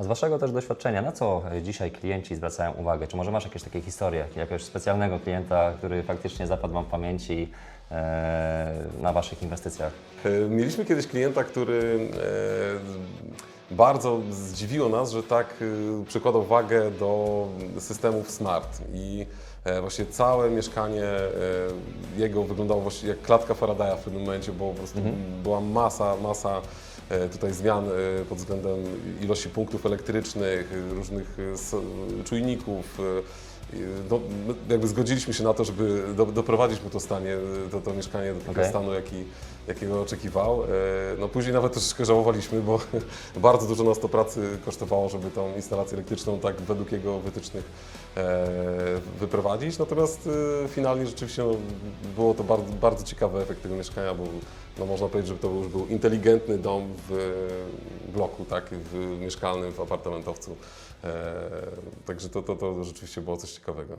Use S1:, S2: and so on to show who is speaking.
S1: A z Waszego też doświadczenia, na co dzisiaj klienci zwracają uwagę? Czy może masz jakieś takie historie, jakiegoś specjalnego klienta, który faktycznie zapadł Wam w pamięci e, na Waszych inwestycjach?
S2: E, Mieliśmy kiedyś klienta, który e, bardzo zdziwiło nas, że tak e, przykładał wagę do systemów smart i e, właśnie całe mieszkanie e, jego wyglądało właśnie jak klatka Faradaya w pewnym momencie, bo po prostu była masa, masa e, tutaj zmian e, pod względem ilości punktów elektrycznych, e, różnych e, czujników. I, No, jakby zgodziliśmy się na to, żeby do, doprowadzić mu to stanie, to, to mieszkanie do takiego
S1: Okej.
S2: stanu, jaki, jakiego oczekiwał. E, No później nawet troszeczkę żałowaliśmy, bo bardzo dużo nas to pracy kosztowało, żeby tą instalację elektryczną tak według jego wytycznych e, wyprowadzić. Natomiast e, finalnie rzeczywiście no, było to bardzo, bardzo ciekawy efekt tego mieszkania, bo no, można powiedzieć, że to już był inteligentny dom w bloku, tak, w mieszkalnym, w apartamentowcu. Także to, to, to rzeczywiście było coś ciekawego beczkowego.